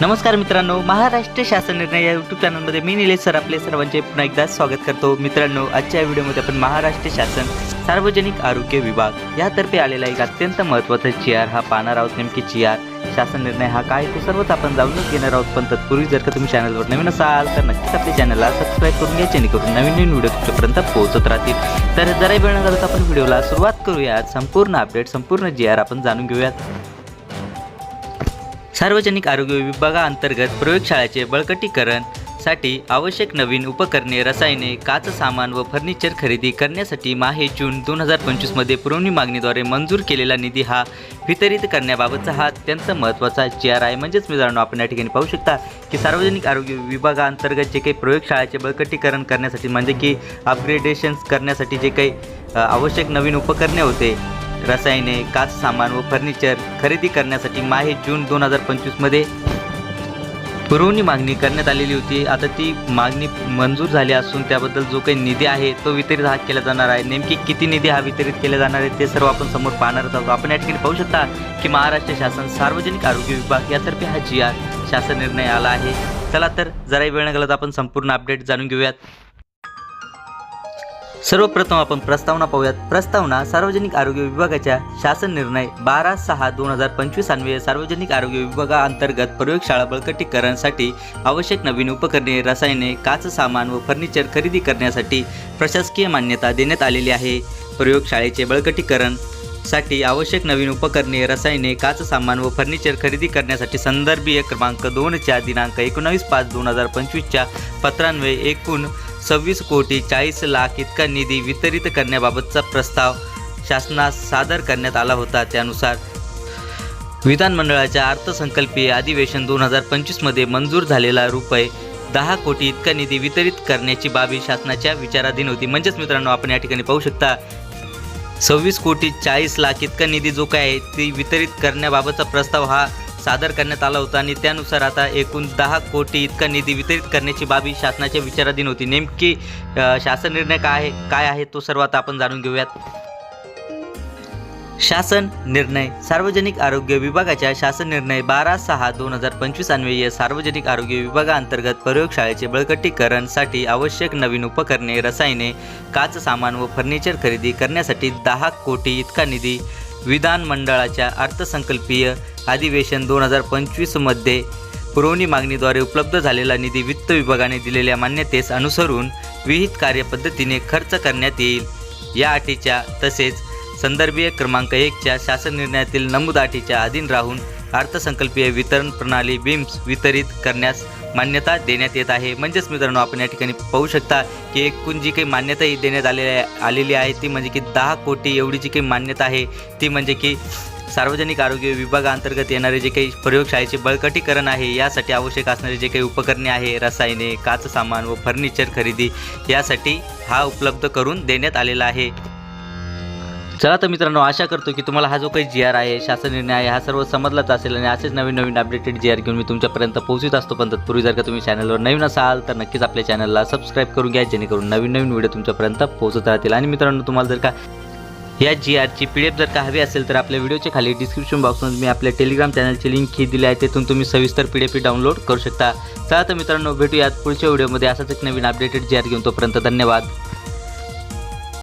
नमस्कार मित्रांनो महाराष्ट्र शासन निर्णय या यूट्यूब चॅनलमध्ये मी निलेश सर आपले सर्वांचे पुन्हा एकदा स्वागत करतो. मित्रांनो आजच्या व्हिडिओमध्ये आपण महाराष्ट्र शासन सार्वजनिक आरोग्य विभाग यातर्फे आलेला एक अत्यंत महत्त्वाचा जी आर हा पाहणार आहोत नेमकी जी आर शासन निर्णय हा काय तो सर्वच आपण जाऊनच घेणार आहोत. पण तत्पूर्वी जर का तुम्ही चॅनलवर नवीन असाल तर नक्कीच आपल्या चॅनलला सबस्क्राईब करून घ्या जेणेकरून नवीन नवीन व्हिडिओ तुमच्यापर्यंत पोहोचत राहतील. तर जरा वेळ न घालवता आपण व्हिडिओला सुरुवात करूयात. संपूर्ण अपडेट संपूर्ण जी आर आपण जाणून घेऊयात. सार्वजनिक आरोग्य विभागाअंतर्गत प्रयोगशाळेचे बळकटीकरणसाठी आवश्यक नवीन उपकरणे रसायने काच सामान व फर्निचर खरेदी करण्यासाठी माहे जून दोन हजार पंचवीसमध्ये पुरवणी मागणीद्वारे मंजूर केलेला निधी हा वितरित करण्याबाबतचा हा अत्यंत महत्त्वाचा जी आर आहे म्हणजेच मित्रांनो आपण या ठिकाणी पाहू शकता की सार्वजनिक आरोग्य विभागाअंतर्गत जे काही प्रयोगशाळेचे बळकटीकरण करण्यासाठी म्हणजे की अपग्रेडेशन्स करण्यासाठी जे काही आवश्यक नवीन उपकरणे होते रसायने काच सामान व फर्निचर खरेदी करण्यासाठी माहे जून दोन हजार पंचवीसमध्ये पुरवणी मागणी करण्यात आलेली होती. आता ती मागणी मंजूर झाली असून त्याबद्दल जो काही निधी आहे तो वितरित हा केला जाणार आहे. नेमकी किती निधी हा वितरित केला जाणार आहे ते सर्व आपण समोर पाहणार आहोत. आपण या ठिकाणी पाहू शकता की महाराष्ट्र शासन सार्वजनिक आरोग्य विभाग यातर्फे हा जी आर शासन निर्णय आला आहे. चला तर जराही वेळ न तर आपण संपूर्ण अपडेट जाणून घेऊयात. सर्वप्रथम आपण प्रस्तावना पाहूयात. प्रस्तावना सार्वजनिक आरोग्य विभागाच्या शासन निर्णय बारा सहा दोन हजार पंचवीस अन्वये सार्वजनिक आरोग्य विभागाअंतर्गत प्रयोगशाळा बळकटीकरणासाठी आवश्यक नवीन उपकरणे रसायने काच सामान व फर्निचर खरेदी करण्यासाठी प्रशासकीय मान्यता देण्यात आलेली आहे. प्रयोगशाळेचे बळकटीकरणसाठी आवश्यक नवीन उपकरणे रसायने काच सामान व फर्निचर खरेदी करण्यासाठी संदर्भीय क्रमांक दोनच्या दिनांक एकोणावीस पाच दोन हजार पंचवीसच्या पत्रान्वये एकूण सव्वीस कोटी चाळीस लाख इतका निधी वितरित करण्याबाबतचा प्रस्ताव शासनास सादर करण्यात आला होता त्यानुसार. विधानमंडळाच्या अर्थसंकल्पीय अधिवेशन दोन हजार पंचवीसमध्ये मंजूर झालेला रुपये दहा कोटी इतका निधी वितरित करण्याची बाबी शासनाच्या विचाराधीन होती. म्हणजेच मित्रांनो आपण या ठिकाणी पाहू शकता सव्वीस कोटी चाळीस लाख इतका निधी जो काय आहे ती वितरित करण्याबाबतचा प्रस्ताव हा सादर करण्यात आला होता आणि त्यानुसार आता एकूण दहा कोटी इतका निधी वितरित करण्याची बाबी शासनाच्या विचाराधीन होती. नेमकी शासन निर्णय काय आहे काय आहे तो सर्व आता आपण जाणून घेऊयात. शासन निर्णय सार्वजनिक आरोग्य विभागाच्या शासन निर्णय बारा सहा दोन हजार पंचवीस अन्वये सार्वजनिक आरोग्य विभागाअंतर्गत प्रयोगशाळेचे बळकटीकरणसाठी आवश्यक नवीन उपकरणे रसायने काच सामान व फर्निचर खरेदी करण्यासाठी दहा कोटी इतका निधी विधानमंडळाच्या अर्थसंकल्पीय अधिवेशन दोन हजार पंचवीसमध्ये पुरवणी मागणीद्वारे उपलब्ध झालेला निधी वित्त विभागाने दिलेल्या मान्यतेस अनुसरून विहित कार्यपद्धतीने खर्च करण्यात येईल. या अटीच्या तसेच संदर्भीय क्रमांक एकच्या शासन निर्णयातील नमूद अटीच्या अधीन राहून अर्थसंकल्पीय वितरण प्रणाली बिम्स वितरित करण्यास मान्यता देण्यात येत आहे. म्हणजेच मित्रांनो आपण या ठिकाणी पाहू शकता की एकूण जी काही मान्यता ही देण्यात आलेली आलेली आहे ती म्हणजे की दहा कोटी एवढी जी काही मान्यता आहे ती म्हणजे की सार्वजनिक आरोग्य विभागाअंतर्गत येणारे जे काही प्रयोगशाळेचे बळकटीकरण आहे यासाठी आवश्यक असणारे जे काही उपकरणे आहे रसायने काच सामान व फर्निचर खरेदी यासाठी हा उपलब्ध करून देण्यात आलेला आहे. चला तर मित्रांनो आशा करतो की तुम्हाला हा जो काही जी आर आहे शासन निर्णय आहे हा सर्व समजलाच असेल आणि असेच नवीन नवीन अपडेटेड जी आर घेऊन मी तुमच्यापर्यंत पोहोचत असतो. पण तत्पूर्वी जर का तुम्ही चॅनलवर नवीन असाल तर नक्कीच आपल्या चॅनलला सबस्क्राईब करून घ्या जेणेकरून नवीन नवीन व्हिडिओ तुमच्यापर्यंत पोहोचत राहतील. आणि मित्रांनो तुम्हाला जर का या जी आरची पी डी एफ जर का हवी असेल तर आपल्या व्हिडिओच्या खाली डिस्क्रिप्शन बॉक्समध्ये मी आपल्या टेलिग्राम चॅनलची लिंक ही दिली आहे. तिथून तुम्ही सविस्तर पी डी एफ डाउनलोड करू शकता. चला तर मित्रांनो भेटूयात पुढच्या व्हिडिओमध्ये असाच एक नवीन अपडेटेड जी आर घेऊन तोपर्यंत धन्यवाद.